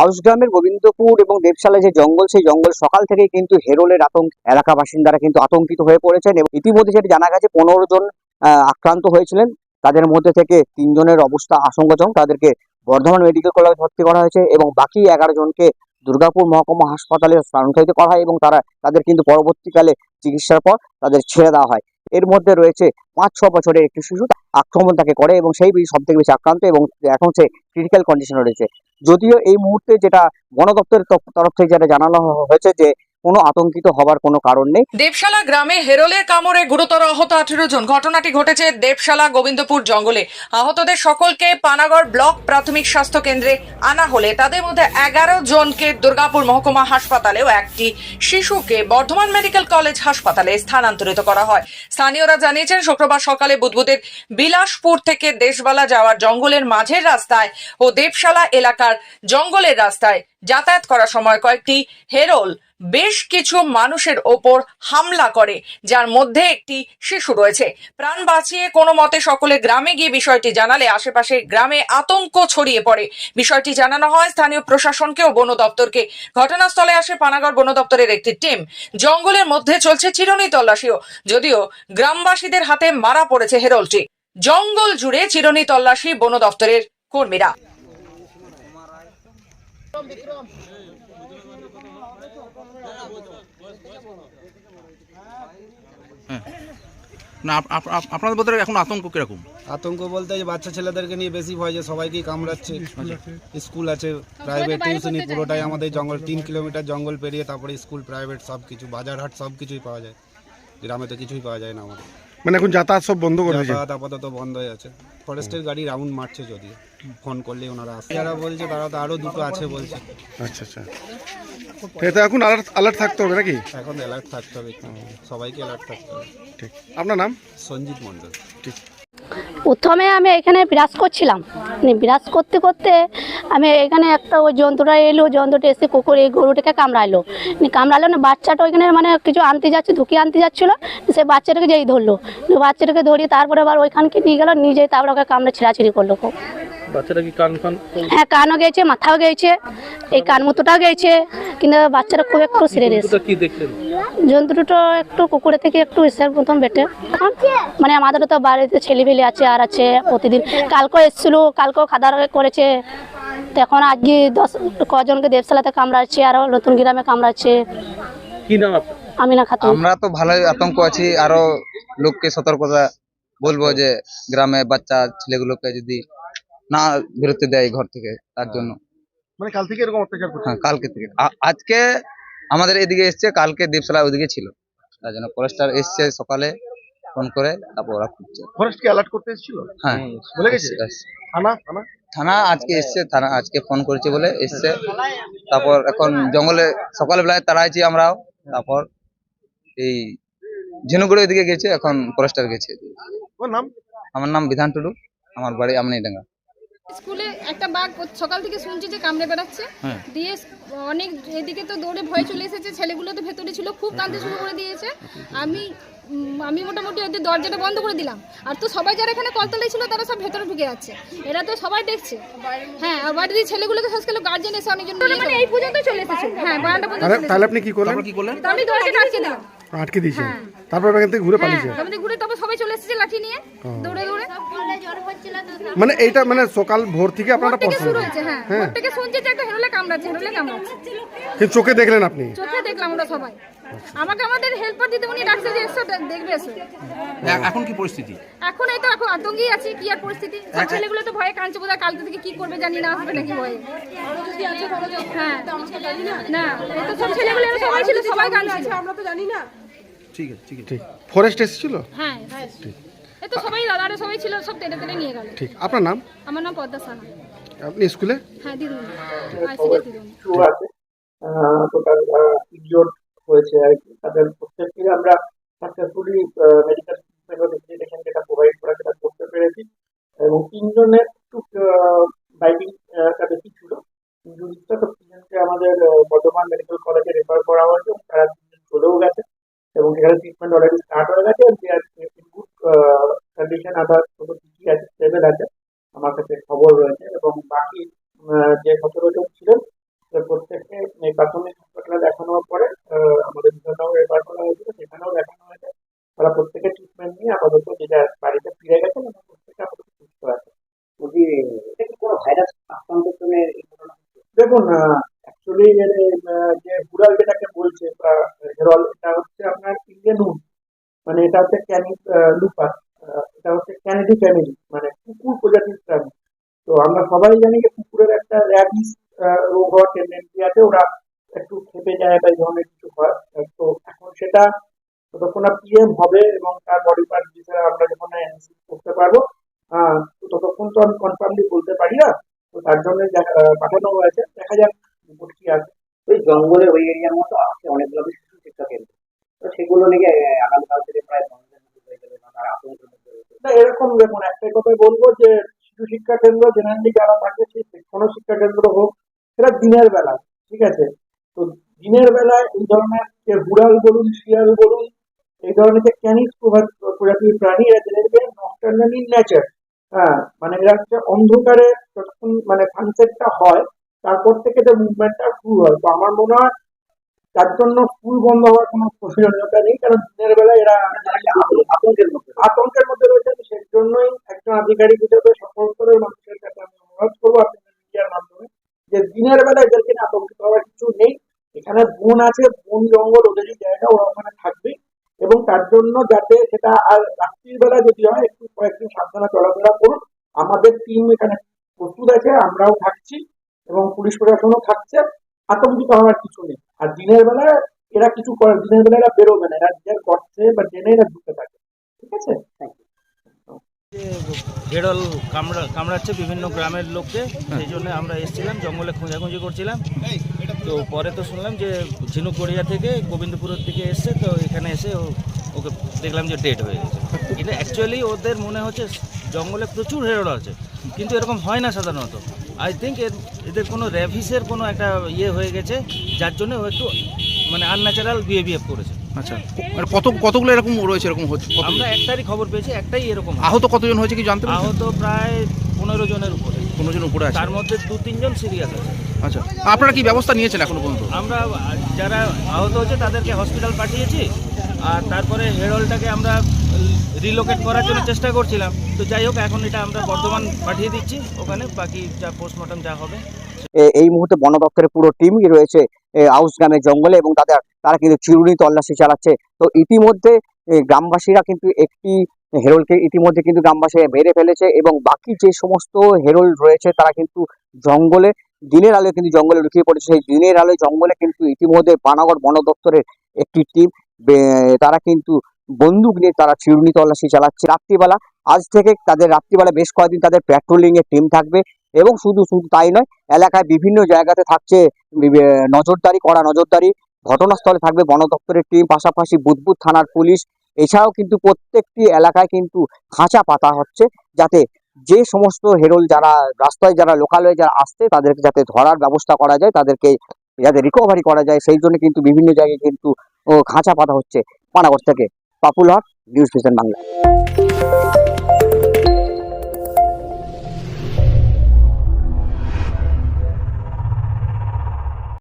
আউসগ্রামের গোবিন্দপুর এবং দেবশালা যে জঙ্গল, সেই জঙ্গল সকাল থেকেই কিন্তু হেরোলের আতঙ্ক। এলাকা বাসিন্দারা কিন্তু আতঙ্কিত হয়ে পড়েছেন এবং ইতিমধ্যে যেটা জানা গেছে, পনেরো জন আক্রান্ত হয়েছিলেন। তাদের মধ্যে থেকে তিনজনের অবস্থা আশঙ্কাজনক। তাদেরকে বর্ধমান মেডিকেল কলেজ ভর্তি করা হয়েছে এবং বাকি এগারো জনকে দুর্গাপুর মহকুমা হাসপাতালে স্থানান্তরিত করা হয় এবং তারা, তাদের কিন্তু পরবর্তীকালে চিকিৎসার পর তাদের ছেড়ে দেওয়া হয়। এর মধ্যে রয়েছে পাঁচ, ছ বছরের একটি শিশু আক্রমণ তাকে করে এবং সেই সব থেকে বেশি আক্রান্ত এবং এখন সে ক্রিটিক্যাল কন্ডিশনে রয়েছে। যদিও এই মুহূর্তে যেটা বন দপ্তরের তরফ- তরফ থেকে যেটা জানানো হয়েছে যে কোনো আতঙ্কিত হবার কোনো কারণ নেই। দেবশালা গ্রামে হেরলের কামড়ে গুরুতর আহত আঠেরো জন। ঘটনাটি ঘটেছে দেবশালা গোবিন্দপুর জঙ্গলে। আহতদের সকলকে পানাগড় ব্লক প্রাথমিক স্বাস্থ্য কেন্দ্রে আনা হলে তাদের মধ্যে এগারো জনকে দুর্গাপুর মহকুমা হাসপাতালে ও একটি শিশুকে বর্ধমান মেডিকেল কলেজ হাসপাতালে স্থানান্তরিত করা হয়। স্থানীয়রা জানিয়েছেন, শুক্রবার সকালে বুধবুদের বিলাসপুর থেকে দেশবালা যাওয়ার জঙ্গলের মাঝের রাস্তায় ও দেবশালা এলাকার জঙ্গলের রাস্তায় যাতায়াত করার সময় কয়েকটি হেরোল বেশ কিছু মানুষের ওপর হামলা করে, যার মধ্যে একটি শিশু রয়েছে। প্রাণ বাঁচিয়ে কোনো মতে সকলে গ্রামে গিয়ে বিষয়টি জানালে আশেপাশে গ্রামে আতঙ্ক ছড়িয়ে পড়ে। বিষয়টি জানানো হয় স্থানীয় প্রশাসনকে ও বন দপ্তরকে। ঘটনাস্থলে আসে পানাগড় বন দপ্তরের একটি টিম। জঙ্গলের মধ্যে চলছে চিরনি তল্লাশিও, যদিও গ্রামবাসীদের হাতে মারা পড়েছে হেরোলটি। জঙ্গল জুড়ে চিরনি তল্লাশি বন দপ্তরের কর্মীরা। না আপ- আপ- আপ- আপনাদের বোধহয় এখন আতঙ্ক কীরকম? আতঙ্ক বলতে যে বাচ্চা ছেলেদেরকে নিয়ে বেশি ভয় যে সবাইকেই কামড়াচ্ছে স্কুল আছে প্রাইভেট টিউশনি পুরোটাই আমাদের জঙ্গল তিন কিলোমিটার জঙ্গল পেরিয়ে তারপরে স্কুল প্রাইভেট সব কিছু বাজারহাট সব কিছুই পাওয়া যায়। গ্রামে তো কিছুই পাওয়া যায় না আমাদের। মানে এখন যাতায়াত সব বন্ধ করে দিয়েছে। যাতায়াত আপাতত বন্ধ হয়ে আছে। ফরেস্টের গাড়ি রাউন্ড মারছে যদিও। ফোন করলে ওনারা আসে যারা বলছে তারা তো আরও দুটো আছে বলছে। আচ্ছা আচ্ছা। এটা এখন আলার্ট অ্যালার্ট থাকতে হবে নাকি? এখন অ্যালার্ট থাকতে হবে। সবাইকে অ্যালার্ট থাকতে হবে। ঠিক। আপনার নাম? সঞ্জিত মণ্ডল। প্রথমে আমি এখানে বিরাজ করছিলাম। মানে বিরাজ করতে করতে আমি এখানে একটা ওই জন্তুটা এলো জন্তুটা এসে কুকুর, এই গরুটাকে কামড়ালো। নিয়ে কামড়ালো না, বাচ্চাটা ওইখানে মানে কিছু আনতে যাচ্ছে ধুকিয়ে আনতে যাচ্ছিল, সে বাচ্চাটাকে যেই ধরলো। বাচ্চাটাকে ধরিয়ে তারপরে আবার ওইখানকে নিয়ে গেলো, নিয়ে যেয়ে তারপরে ওকে কামড়ে ছেঁড়াছিড়ি করল খুব বাচ্চাটা কি কান ফান হ্যাঁ কানও গেছে মাথাও গেছে এই কান মুতোটাও গেছে কিন্তু বাচ্চাটা খুব একটু সিরিয়াস কি দেখলেন? জন্তু দুটো একটু কুকুরে থেকে একটু এসের মতন বেটে মানে আমাদেরও তো বাড়িতে ছেলেপিলে আছে আর আছে প্রতিদিন। কালকেও এসেছিল কালকেও দাওয়া করেছে। তো এখন আজকে দশ কজনকে দেবশালাতে কামড়াচ্ছে আরও নতুন গ্রামে কামড়াচ্ছে। কি নাম আপনার? আমি না খাতুন। আমরা তো ভালোই আতঙ্ক আছি আরও লোককে সতর্কতা বলব যে গ্রামে বাচ্চা ছেলেগুলোকে যদি না বেরোতে দেয় ঘর থেকে তার জন্য। মানে কাল থেকে এরকম অত্যাচার করছে? হ্যাঁ কালকে থেকে। আ- আজকে আমাদের এদিকে এসছে কালকে দেবশালা ওদিকে ছিল। তার জন্য ফরেস্টার এসছে সকালে ফোন করে তারপর ওরা খুঁজছে। ফরেস্ট কি অ্যালার্ট করতে এসেছিল? হ্যাঁ। বলে গেছে? এসছে, এসছে। থানা থানা? থানা আজকে এসছে থানা আজকে ফোন করেছে বলে এসছে। তারপর এখন জঙ্গলে সকাল বেলায় তাড়াইছি আমরাও। তারপর এই ঝিনুগুড়ো এদিকে গেছে এখন ফরেস্টার গেছে। ওর নাম? আমার নাম বিধান টুডু আমার বাড়ি আমনিডাঙ্গা স্কুলে একটা বাঘ সকাল থেকে শুনছি যে কামড়ে বেড়াচ্ছে। হ্যাঁ। দিয়ে অনেক এদিকে তো দৌড়ে ভয় চলে এসেছে ছেলেগুলো তো ভেতরে ছিল খুব কাঁদতে শুরু করে দিয়েছে। আমি আমি মোটামুটি ওদের দরজাটা বন্ধ করে দিলাম। আর তো সবাই যারা এখানে কলতলায় ছিল তারা সব ভেতরে ঢুকে যাচ্ছে। এরা তো সবাই দেখছে। হ্যাঁ আর বাড়ির ছেলেগুলোকে শেষ করে গার্জেন এসে অনেকজন মানে এই পর্যন্ত চলে এসেছে। হ্যাঁ বারান্দা পর্যন্ত তাহলে আপনি কি করলেন? কি করলেন আমি দরজাটা আটকে দিলাম। আটকে দিয়েছেন তারপর এখান থেকে ঘুরে হ্যাঁ পালিয়েছে। ঘুরে তারপর সবাই চলে এসেছে লাঠি নিয়ে দৌড়ে দৌড়ে। মানে এইটা মানে সকাল ভোর থেকে আপনারা পড়ছেন শুরু হয়েছে হ্যাঁ ভোর থেকে শুনছি যে একটা হেরোলে কামড়াচ্ছে হেরোলে কামড়াচ্ছে। চোখে দেখলেন আপনি? চোখে দেখলাম ওরা সবাই। আমাকে আমাদের হেল্পার দিতে উনি ডাকছে যে এসো দেখবে এসো। এখন কি পরিস্থিতি? এখন এই তো এখন আতঙ্কেই আছি কি আর পরিস্থিতি? ছেলেগুলো তো ভয়ে কাঁদছে বোধহয় কালকে থেকে কি করবে জানি না আসবে নাকি ভয়ে। হ্যাঁ। না। এই তো সব ছেলেগুলো সবাই ছিল সবাই কাঁদছিল। আমরা তো জানি না। ঠিক আছে ঠিক আছে। ঠিক। ফরেস্ট এসেছিল? হ্যাঁ এই তো সবাই দাদারা সবাই ছিল সব টেনে টেনে নিয়ে গেল। ঠিক। আপনার নাম? আমার নাম পদ্মা সানা আপনি স্কুলে? হ্যাঁ দিদুন দিদুন আছে। ইনজোর্ড হয়েছে আর কি। তাদের প্রত্যেককে আমরা সাকসেসফুলি মেডিকেল ট্রিটমেন্ট যেটা প্রোভাইড করা সেটা করতে পেরেছি। এবং তিনজনের একটু বাইটিংটা বেশি ছিল ইনজুরিটা তো তিনজনকে আমাদের আহ, বর্ধমান মেডিকেল কলেজে রেফার করা হয়েছে এবং তারা তিনজন চলেও গেছে এবং সেখানে ট্রিটমেন্ট অলরেডি স্টার্ট হয়ে গেছে they are in good condition other কোনো ঠিকই আছে স্টেবল আছে আমার কাছে খবর রয়েছে এবং বাকি আহ, যে সতেরো জন ছিলেন মানে এটা হচ্ছে ক্যানি লুপাস এটা হচ্ছে ক্যানিডি ফ্যামিলি মানে প্রজাতির প্রাণী তো আমরা সবাই জানি যে কুকুরের একটা র্যাবিস রোগ হওয়ার টেন্ডেন্সি আছে ওরা একটু খেপে যায় বা এই ধরনের কিছু হয়। তো এখন সেটা যতক্ষণ না পিএম হবে এবং তার বডি পার্ট বিষয়ে আমরা যখন করতে পারব ততক্ষণ তো আমি কনফার্মলি বলতে পারি না। তো তার জন্য পাঠানো হয়েছে। দেখা যাক রিপোর্ট কি আছে ওই জঙ্গলে ওই এরিয়ার মতো আছে অনেকগুলো শিশু শিক্ষা কেন্দ্র। তো সেগুলো আহ, আগামীকাল থেকে প্রায় বন্ধের মধ্যে হয়ে যাবে তারা রয়েছে না, এরকম দেখুন একটাই কথাই বলব যে শিশু শিক্ষা কেন্দ্র জেনারেলি যারা থাকে সেই কোনো শিক্ষা কেন্দ্র হোক, সেটা দিনের বেলা, ঠিক আছে? তো দিনের বেলায় এই ধরনের যে হুড়াল বলুন, শিয়াল বলুন, এই ধরনের যে ক্যানিস প্রজাতির প্রাণী এরা জেনারেলি নকটার্নাল ইন নেচার হ্যাঁ মানে এরা হচ্ছে অন্ধকারে যতক্ষণ মানে সানসেটটা হয়, তারপর থেকে যে মুভমেন্টটা শুরু হয়। তো আমার মনে হয় তার জন্য স্কুল বন্ধ হওয়ার কোনো প্রয়োজনীয়তা নেই, কারণ দিনের বেলা এরা আতঙ্কের মধ্যে আতঙ্কের মধ্যে রয়েছে সেই জন্যই একজন আধিকারিক হিসেবে সকল স্তরের মানুষের কাছে আমি অনুরোধ করব আপনাদের মিডিয়ার মাধ্যমে যে দিনের বেলা এদেরকে আতঙ্কিত হওয়ার কিছু নেই। এখানে বন আছে, বন, জঙ্গল, ওদেরই জায়গা, ওরা ওখানে থাকবে এবং তার জন্য যাতে সেটা আর রাত্রির বেলা যদি হয়, একটু কয়েকদিন সাবধানে চলাফেরা করুন। আমাদের টিম এখানে প্রস্তুত আছে, আমরাও থাকছি এবং পুলিশ প্রশাসনও থাকছে। আতঙ্কিত হওয়ার কিছু নেই। আর দিনের বেলা এরা কিছু করে দিনের বেলা এরা বেরোবে না। এরা নিজের করছে বা জেনে এরা ঢুকে থাকে। ঠিক আছে? ভেড়ল কামড়া কামড়াচ্ছে বিভিন্ন গ্রামের লোককে সেই জন্য আমরা এসেছিলাম জঙ্গলে খোঁজাখুঁজি করছিলাম। তো পরে তো শুনলাম যে ঝিনুকগড়িয়া থেকে গোবিন্দপুরের দিকে এসছে তো এখানে এসে ও- ওকে দেখলাম যে ডেট হয়ে গেছে। এটা অ্যাকচুয়ালি ওদের মনে হচ্ছে জঙ্গলে প্রচুর হেরোল আছে। কিন্তু এরকম হয় না সাধারণত। আই থিঙ্ক এর এদের কোনো র্যাভিসের কোনো একটা ইয়ে হয়ে গেছে যার জন্য ও একটু মানে আনন্যাচারাল বিহেভিয়ার করেছে। আচ্ছা মানে কত কতগুলো এরকম রয়েছে এরকম হচ্ছে আমরা একটারই খবর পেয়েছি একটাই এরকম আহত কতজন হয়েছে কি জানতে আহত প্রায় পনেরো জনের উপরে। কোনো জন উপরে আছে। তার মধ্যে দু তিনজন সিরিয়াস আছে। আচ্ছা আপনারা কি ব্যবস্থা নিয়েছেন এখনও পর্যন্ত? আমরা যারা আহত হয়েছে তাদেরকে হসপিটাল পাঠিয়েছি আর তারপরে হেরলটাকে আমরা রিলোকেট করার জন্য চেষ্টা করছিলাম। তো যাই হোক, এখন এটা আমরা বর্ধমান পাঠিয়ে দিচ্ছি। ওখানে বাকি যা পোস্টমর্টম যা হবে এই মুহূর্তে বন দপ্তরের পুরো টিমই রয়েছে আউস গ্রামের জঙ্গলে এবং তাদের, তারা কিন্তু চিরুনি তল্লাশি চালাচ্ছে। তো ইতিমধ্যে গ্রামবাসীরা কিন্তু একটি হেরোলকে ইতিমধ্যে কিন্তু গ্রামবাসী মেরে ফেলেছে এবং বাকি যে সমস্ত হেরোল রয়েছে, তারা কিন্তু জঙ্গলে, দিনের আলোয় কিন্তু জঙ্গলে লুকিয়ে পড়েছে। সেই দিনের আলোয় জঙ্গলে কিন্তু ইতিমধ্যে পানাগড় বন দপ্তরের একটি টিম তারা কিন্তু বন্দুক নিয়ে তারা চিরুনি তল্লাশি চালাচ্ছে। রাত্রিবেলা, আজ থেকে তাদের রাত্রিবেলা বেশ কয়েকদিন তাদের প্যাট্রোলিং এর টিম থাকবে এবং শুধু শুধু তাই নয়, এলাকায় বিভিন্ন জায়গাতে থাকছে নজরদারি করা নজরদারি, ঘটনাস্থলে থাকবে বন দপ্তরের টিম পাশাপাশি বুদবুদ থানার পুলিশ। এছাড়াও কিন্তু প্রত্যেকটি এলাকায় কিন্তু খাঁচা পাতা হচ্ছে যাতে যে সমস্ত হেরোল যারা, রাস্তায় যারা লোকালয়ে যারা আসছে, তাদেরকে যাতে ধরার ব্যবস্থা করা যায়, তাদেরকে যাতে রিকভারি করা যায়, সেই জন্য কিন্তু বিভিন্ন জায়গায় কিন্তু খাঁচা পাতা হচ্ছে পানাগড় থেকে। Popular news vision Bangla.